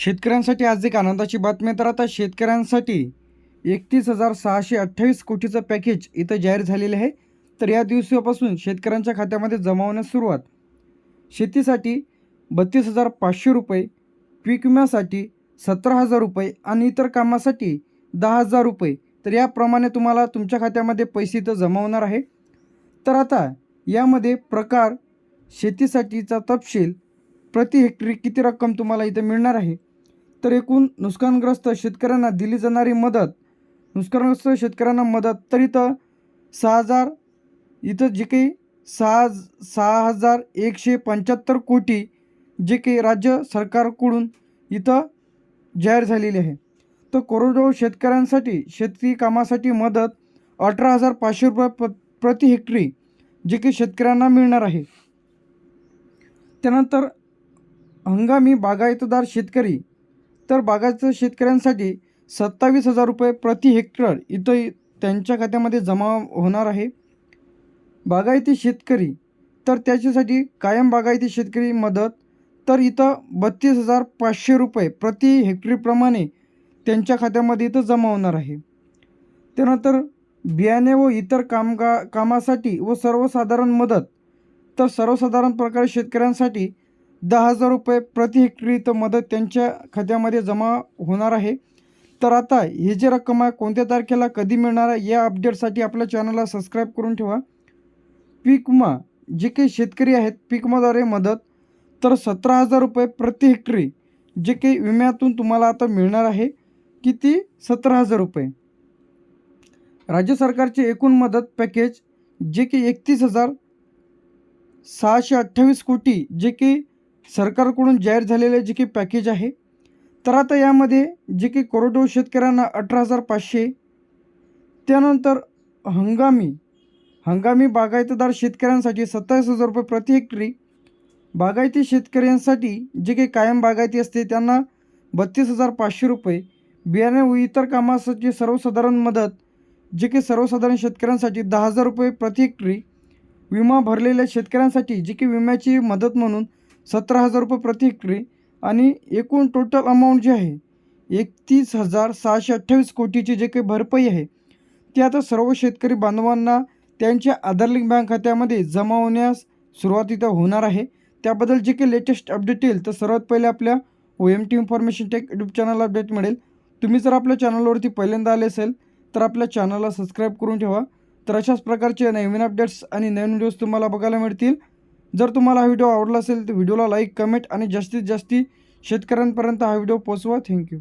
शेतकऱ्यांसाठी आज एक आनंदाची बातमी तर आता शेतकऱ्यांसाठी एकतीस हजार सहाशे अठ्ठावीस कोटीचं पॅकेज इथं जाहीर झालेलं आहे. तर या दिवसापासून शेतकऱ्यांच्या खात्यामध्ये जमा होण्यास सुरुवात. शेतीसाठी बत्तीस हजार पाचशे रुपये पीक विम्यासाठी सतरा हजार रुपये आणि इतर कामासाठी दहा हजार रुपये. तर याप्रमाणे तुम्हाला तुमच्या खात्यामध्ये पैसे इथं जमा होणार आहे. तर आता यामध्ये प्रकार शेतीसाठीचा तपशील प्रति हेक्टरी किती रक्कम तुम्हाला इथं मिळणार आहे? तर एकूण नुकसानग्रस्त शेतकऱ्यांना दिली जाणारी मदत. नुकसानग्रस्त शेतकऱ्यांना मदत. तर इथं सहा हजार इथं जे काही सहा सहा हजार एकशे पंच्याहत्तर कोटी जे काही राज्य सरकारकडून इथं जाहीर झालेली आहे. तर कोरडवाहू शेतकऱ्यांसाठी शेती कामासाठी मदत अठरा हजार पाचशे रुपये प प्रति हेक्टरी जे काही शेतकऱ्यांना मिळणार आहे. त्यानंतर हंगामी बागायतदार शेतकरी तर बागायत शेतकऱ्यांसाठी सत्तावीस हजार रुपये प्रति हेक्टर इथं त्यांच्या खात्यामध्ये जमा होणार आहे. बागायती शेतकरी तर त्याच्यासाठी कायम बागायती शेतकरी मदत तर इथं बत्तीस हजार पाचशे रुपये प्रति हेक्टरीप्रमाणे त्यांच्या खात्यामध्ये इथं जमा होणार आहे. त्यानंतर बियाणे व इतर कामगा कामासाठी व सर्वसाधारण मदत तर सर्वसाधारण प्रकारे शेतकऱ्यांसाठी दहा हजार रुपये प्रति हेक्टरी इथं मदत त्यांच्या खात्यामध्ये जमा होणार आहे. तर आता हे जी रक्कम आहे कोणत्या तारखेला कधी मिळणार आहे या अपडेटसाठी आपल्या चॅनलला सबस्क्राईब करून ठेवा. पीक विमा जे काही शेतकरी आहेत पीक विमाद्वारे मदत. तर सतरा हजार रुपये प्रति हेक्टरी जे काही विम्यातून तुम्हाला आता मिळणार आहे किती? सतरा हजार रुपये. राज्य सरकारचे एकूण मदत पॅकेज जे की एकतीस हजार सहाशे अठ्ठावीस कोटी जे की सरकारकडून जाहीर झालेले जे की पॅकेज आहे तर आता यामध्ये जे की कोरडवाहू शेतकऱ्यांना अठरा हजार पाचशे त्यानंतर हंगामी हंगामी बागायतदार शेतकऱ्यांसाठी सत्तावीस हजार रुपये प्रति हेक्टरी बागायती शेतकऱ्यांसाठी जे काही कायम बागायती असते त्यांना बत्तीस हजार पाचशे रुपये बियाणे व इतर कामासाठी सर्वसाधारण मदत जे काही सर्वसाधारण शेतकऱ्यांसाठी दहा हजार रुपये प्रति हेक्टरी विमा भरलेल्या शेतकऱ्यांसाठी जी की विम्याची मदत म्हणून सतरा हजार रुपये प्रति हेक्टरी आणि एकूण टोटल अमाऊंट जे आहे एकतीस हजार सहाशे अठ्ठावीस कोटीची जे काही भरपाई आहे ती आता सर्व शेतकरी बांधवांना त्यांच्या आधार लिंक बँक खात्यामध्ये जमा होण्यास सुरुवात इथं होणार आहे. त्याबद्दल जे काही लेटेस्ट अपडेट येईल तर सर्वात पहिले आपल्या O M T information tech YouTube चॅनलला अपडेट मिळेल. तुम्ही जर आपल्या चॅनलवरती पहिल्यांदा आले असेल तर आपल्या चॅनलला सबस्क्राईब करून ठेवा. तर अशाच प्रकारचे नवीन अपडेट्स आणि नवीन व्हिडिओज तुम्हाला बघायला मिळतील. जर तुम्हाला हा व्हिडिओ आवडला असेल तर व्हिडिओला लाईक कमेंट आणि जास्तीत जास्ती शेतकऱ्यांपर्यंत हा व्हिडिओ पोचवा थँक्यू.